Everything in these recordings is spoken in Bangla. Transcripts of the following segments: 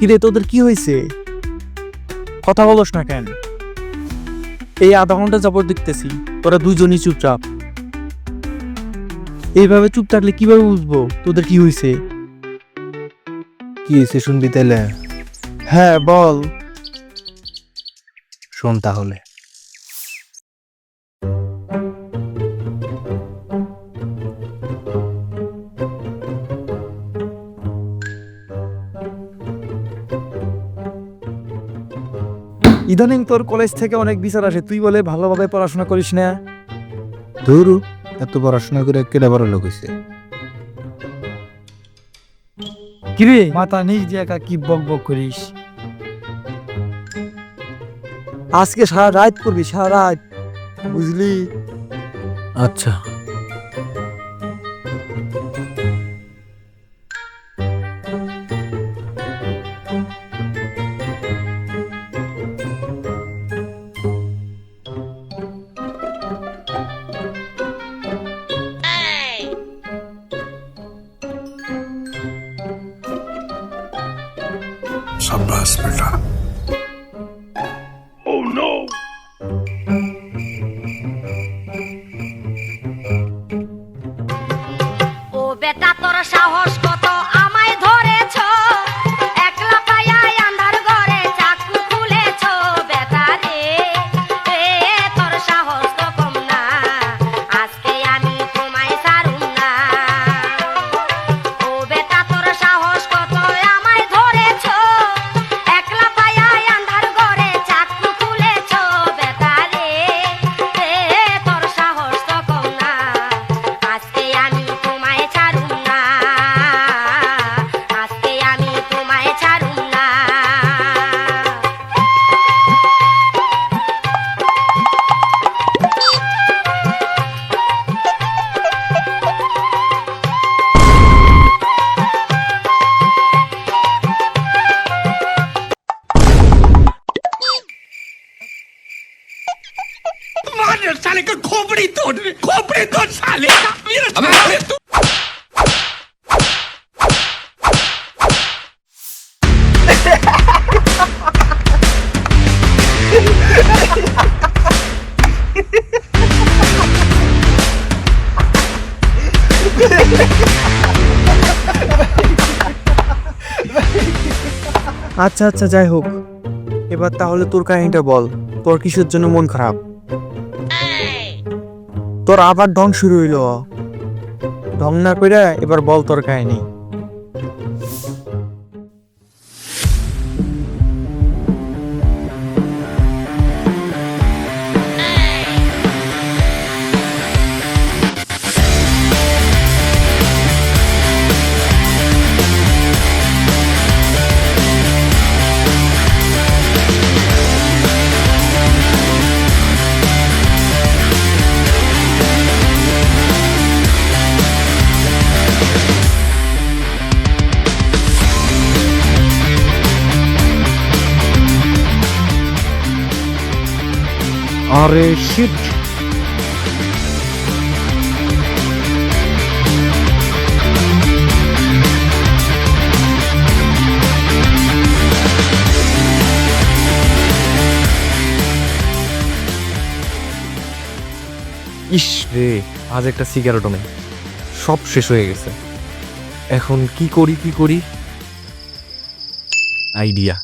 কিরে তোদের কি হয়েছে? কথা বলস না কেন? এই আধা ঘণ্টা যাবত দেখতেছি তোরা দুজনই চুপচাপ। এইভাবে চুপ থাকলে কীভাবে বুঝব তোদের কি হয়েছে? কি হয়েছে শুনবি তাইলে? হ্যাঁ বল। শোন তাহলে। ইদানিং তোর কলেজ থেকে অনেক বিচার আসে তুই বলে ভালোভাবে পড়াশোনা করিস না? ধরু এত পড়াশোনা করে কেটে বড় লোক হয়েছে কিরে মাথা নিচ দিয়ে একা কি বক বক করিস? আজকে সারা রাত করবি সারা রাত বুঝলি? আচ্ছা। বেটা তোর সাহস আচ্ছা আচ্ছা যাই হোক। এবার তাহলে তোর কাহিনীটা বল। তোর কিসের জন্য মন খারাপ? তোর আবার ঢং শুরু হইল। ঢং না কইরা এবার বল তোর কাহিনী। আরে শিট। ইস রে, আজ একটা সিগারেটও নেই। সব শেষ হয়ে গেছে। এখন কি করি কি করি? আইডিয়া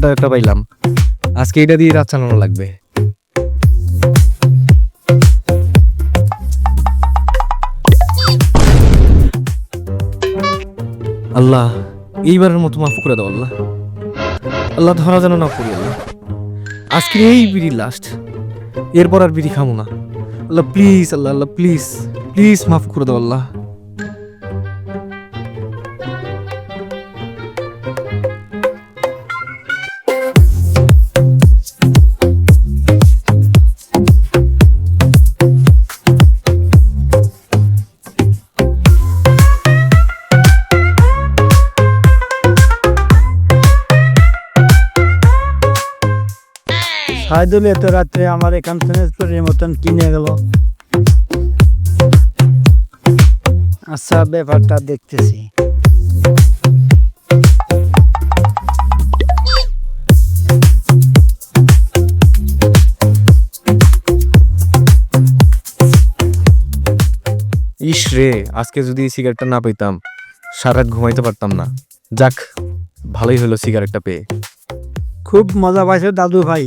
অবশ্যই সেটা একটা পাইলাম। আজকে এটা দিয়ে রাত চালানো লাগবে। আল্লাহ, এইবারের মতো মাফ করে দাও আল্লাহ। আল্লাহ ধরা যেন না পড়ি আল্লাহ। আজকে এই বিড়ি লাস্ট এরপর আর বিড়ি খামো না। Allah please Allah Allah please please মাফ করে দাও আল্লাহ। সাইদুল এত রাত্রে আমার এখান ট্রান্সফারের মতন কিনে গেল। আচ্ছা ব্যাপারটা দেখতেছি। ইস রে আজকে যদি সিগারেটটা না পেতাম সারা ঘুমাইতে পারতাম না। যাক ভালোই হলো সিগারেটটা পেয়ে। খুব মজা পাইছে দাদু ভাই।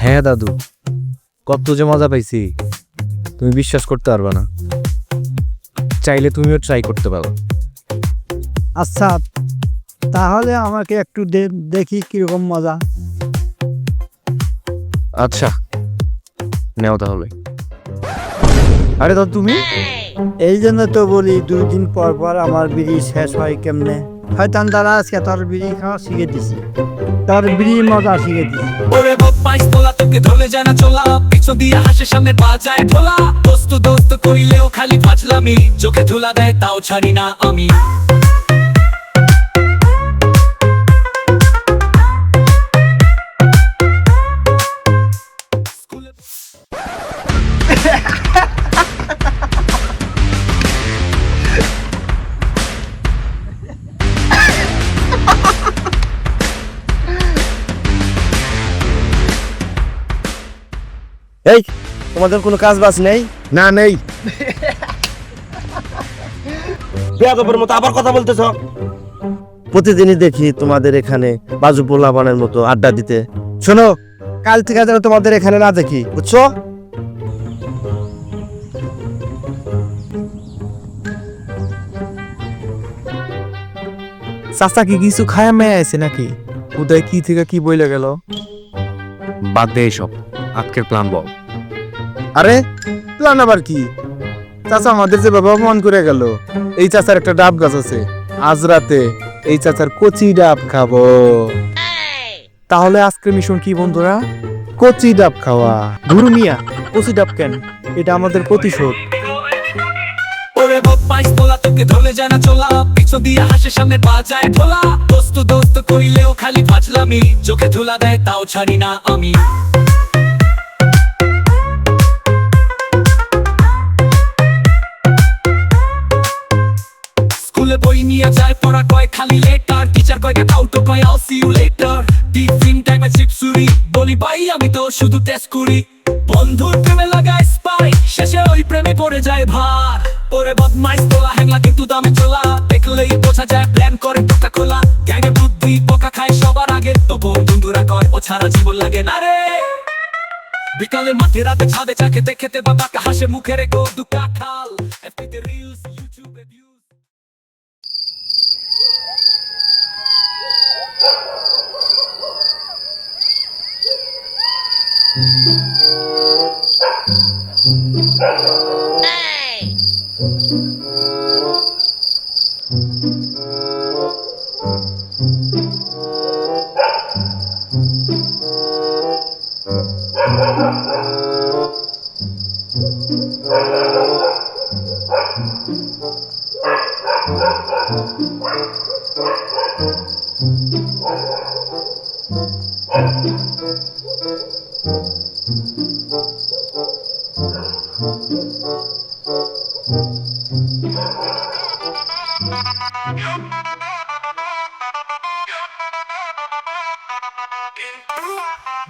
হ্যাঁ দাদু। কত যে মজা পাইছি। তুমি বিশ্বাস করতে পারবে না। চাইলে তুমিও ট্রাই করতে পারো। আচ্ছা তাহলে আমাকে একটু দেখি কীরকম মজা। আচ্ছা নেও তাহলে। আরে দাদু তুমি? এই জন্য তো বলি দুই দিন পর পর আমার বিড়ি শেষ হয় কেমনে? হয়তো আমি তারা আজকে তোর বিড়ি খাওয়া শিখে দিছি। তোর বিড়ি মজা শিখে দিছি ওরে বদমাইশ তোলা তোকে ধরে জানা চলা পিছন দিয়ে হাসে সামনে বাজায় ঢোলা দোস্ত দোস্ত করিলেও খালি পাঁচলামি চোখে ধুলা দেয়, তাও ছাড়ি না আমি। এই তোমাদের কোনো কাজ বাজ নেই? না নেই। বেয়াদবের মতো আবার কথা বলতেছ? প্রতিদিনই দেখি তোমাদের এখানে বাজু পোলাপানের মতো আড্ডা দিতে। শোনো কাল থেকে যেন তোমাদের এখানে না দেখি বুঝছ? চাচা কি কিছু খায়া মেয়ে আছে নাকি? উদয় কি থেকে কি বইলে গেল? বাদ দে সব আজকের প্ল্যান বল। আরে প্ল্যান আবার কি? চাচা আমাদের যে বাবা অপমান করে গেল এই চাচার একটা ডাব গাছ আছে আজ রাতে এই চাচার কচি ডাব খাব। তাহলে আজকের মিশন কি বন্ধুরা? কচি ডাব খাওয়া। গুরু মিয়া কচি ডাব কেন? এটা আমাদের প্রতিশোধ। ওরে বদমাইশ তোলা তোকে ধরে জানা চলা পিছন দিয়ে হাসে সামনে বাজায় ঢোলা দোস্ত দোস্ত করিলেও খালি ফাজলামি। চোখে ধুলা দেয় তাও ছাড়ি না আমি। স্কুলে বই নিয়ে যায়, পড়া কয় খালি লেটার টিচার কয় গেট আউট কয় I'll see you later tiffin টাইমে চিপসুরি বলি, ভাই, আমি তো শুধু টেস্ট করি। বন্ধুর প্রেমে লাগায় স্পাই শেষে ওই প্রেমে পড়ে যায় ভার। পরে বদমাইশ, তোলা হ্যাংলা কিন্তু দামে চলা। দেখলেই বোঝা যায় প্ল্যান করে টোকা খোলা। গ্যাংয়ে বুদ্ধি বোকা খায় সবার আগে। তো বন্ধুরা কয়, ও ছাড়া জীবন লাগে না রে। বিকালে মাঠে রাতে ছাদে চা খেতে খেতে বাবাকে হাসে মুখে রেখো দুকা খাল। রিলস ইউটিউবে Hey!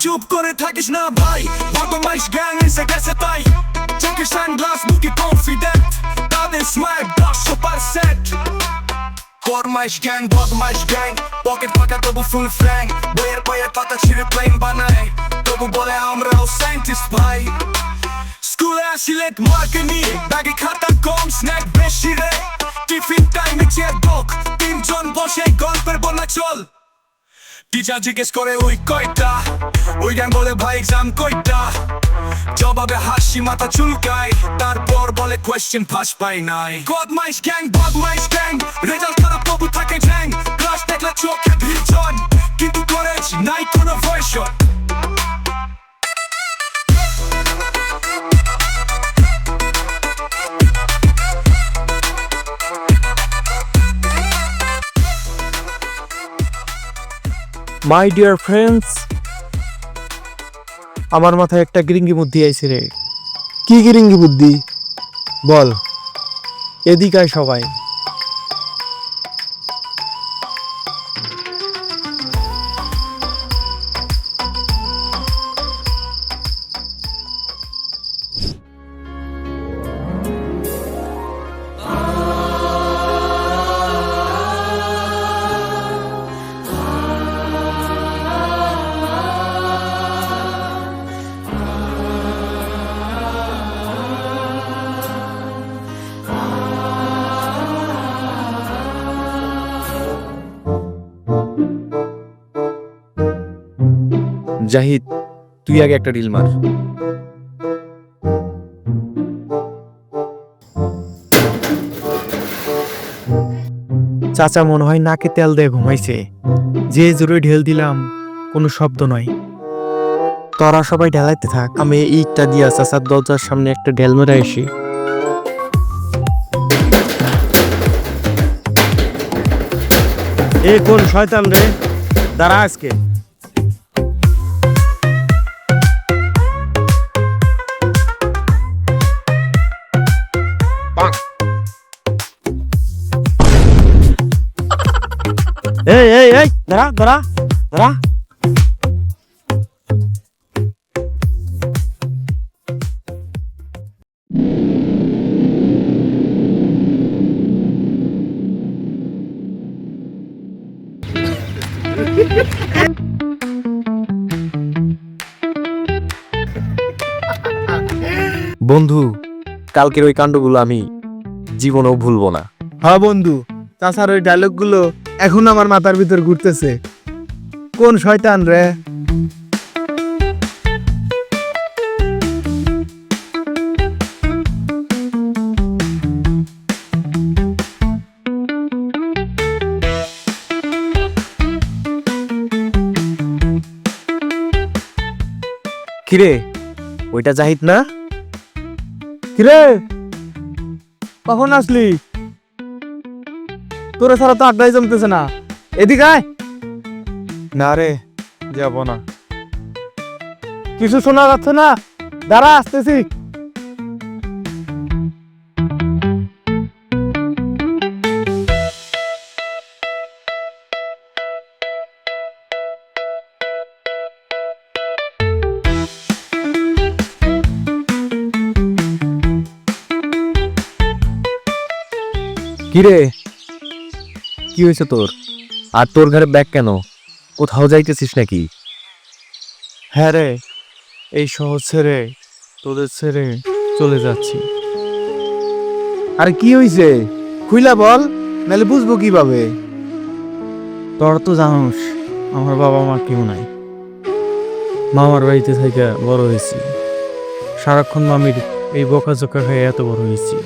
চুপ করে থাকিস না ভাই, বদমাইশ গ্যাং এসে গেছে তাই। চোখে সানগ্লাস মুখে কনফিডেন্ট তাদের স্ম্যাক দশশো পারসেন্ট ফরমাইশ গ্যাং বদমাইশ গ্যাং পকেট ফাঁকা তবু ফুল ফ্র্যাঙ্ক বইয়ের বইয়ের পাতা ছিঁড়ে প্লেন বানায়। তবু বলে আমরাও সায়েন্টিস্ট ভাই। স্কুলে আসিলেট মার্কে নিয়ে, ব্যাগে খাতা, কম স্ন্যাক বেশি রে। টিফিন টাইমে চেয়ার বক তিনজন বসে গল্পের বন্যা চল। টিচার জিজ্ঞেস করে, ওই কয়টা? ওই গ্যাং বলে, ভাই এক্সাম কয়টা? জবাবে হাসি মাথা চুলকায়। তারপর বলে কোয়েশ্চেন ফাঁস পাই নাই। বদমাইশ গ্যাং বদমাইশ গ্যাং। রেজাল্ট খারাপ তবু থাকে ঠ্যাং। ক্লাস দেখলে চোখে ভিড় কিন্তু করেছি নাই কোনো ভয়সন মাই ডিয়ার ফ্রেন্ডস আমার মাথায় একটা গিরিঙ্গি বুদ্ধি আইছে রে। কি গিরিঙ্গি বুদ্ধি? বল। এদিকায় সবাই। জাহিদ তুই আগে একটা রিল মার। চাচা মনে হয় নাকে তেল দিয়ে ঘুমাইছে। যে জোরে ঢেল দিলাম কোনো শব্দ নয়। তোরা সবাই ঢেলাইতে থাক। আমি ইটটা দিয়া চাচার দরজার সামনে একটা ঢেল মেরে আসি। এ কোন শয়তান রে? দাঁড়া আজকে। এই এই এই দাঁড়া দাঁড়া দাঁড়া। বন্ধু কালকের ওই কাণ্ডগুলো আমি জীবনেও ভুলবো না। হ্যাঁ বন্ধু তাছাড়া ওই ডায়লগগুলো এখন আমার মাথার ভিতর ঘুরতেছে। কোন শয়তান রে? কিরে ওইটা জাহিদ না? কিরে? কখন আসলি? তোরা ছাড়া তো আড্ডাই জমতেছে না। এদিকে আয়। না রে যাব না। কিছু শোনা যাচ্ছে না? দাঁড়া আসতেছি। কিরে কি হয়েছে তোর? আর তোর ঘরে ব্যাগ কেন? কোথাও যাইতেছিস নাকি? হ্যাঁ রে এই শহর ছেড়ে তোদের ছেড়ে চলে যাচ্ছি। আর কি হইছে? খুইলা বল নাহলে বুঝব কীভাবে? তোর তো জানোস আমার বাবা মা কেউ নাই। মামার বাড়িতে থেকে বড় হয়েছি। সারাক্ষণ মামির এই বকাঝোকা খেয়ে এত বড় হয়েছি।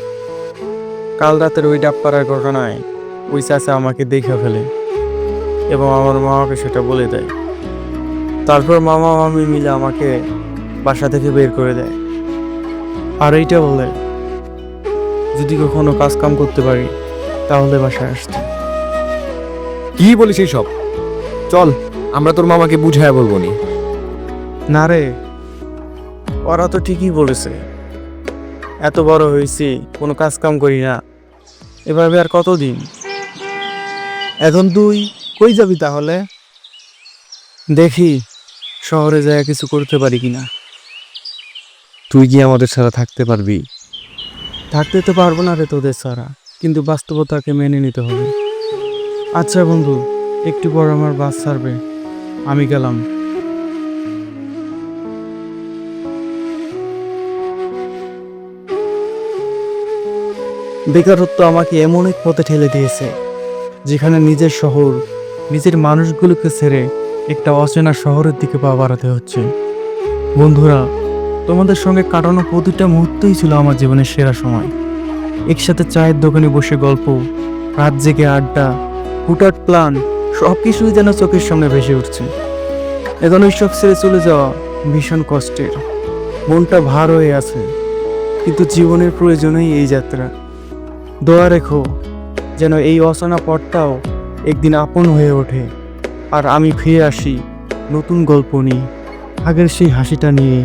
কাল রাতের ওই ডাবপাড়ার ঘটনায় ওই চাচা আমাকে দেখে ফেলে এবং আমার মামাকে সেটা বলে দেয়। তারপর মামা মামি মিলে আমাকে বাসা থেকে বের করে দেয়। আর এইটা বলে যদি কখনো কাজ কাম করতে পারি তাহলে বাসায় আসতে। কি বলিস সব চল আমরা তোর মামাকে বুঝায় বলব নি। না রে ওরা তো ঠিকই বলেছে। এত বড় হয়েছি কোনো কাজ কাম করি না। এভাবে আর কতদিন? এখন তুই কই যাবি তাহলে? দেখি শহরে যায় কিছু করতে পারি কিনা। তুই কি আমাদের ছাড়া থাকতে পারবি? থাকতে তো পারব না রে তোদের ছাড়া কিন্তু বাস্তবতাকে মেনে নিতে হবে। আচ্ছা বন্ধু একটু পর আমার বাস ছাড়বে। আমি গেলাম। বেকারত্ব আমাকে এমন এক পথে ঠেলে দিয়েছে। যেখানে নিজের শহর, নিজের মানুষগুলোকে ছেড়ে একটা অচেনা শহরের দিকে পা বাড়াতে হচ্ছে। বন্ধুরা, তোমাদের সঙ্গে কাটানো প্রতিটা মুহূর্তই ছিল আমার জীবনের সেরা সময়। একসাথে চায়ের দোকানে বসে গল্প, রাত জেগে আড্ডা হুটাট প্ল্যান সব কিছুই যেন চোখের সামনে ভেসে উঠছে। এখন ওই সব ছেড়ে চলে যাওয়া ভীষণ কষ্টের। মনটা ভার হয়ে আছে, কিন্তু জীবনের প্রয়োজনেই এই যাত্রা। দোয়া রেখো যেন এই অচেনা পথটাও একদিন আপন হয়ে ওঠে। আর আমি ফিরে আসি নতুন গল্প নিয়ে। আগের সেই হাসিটা নিয়ে।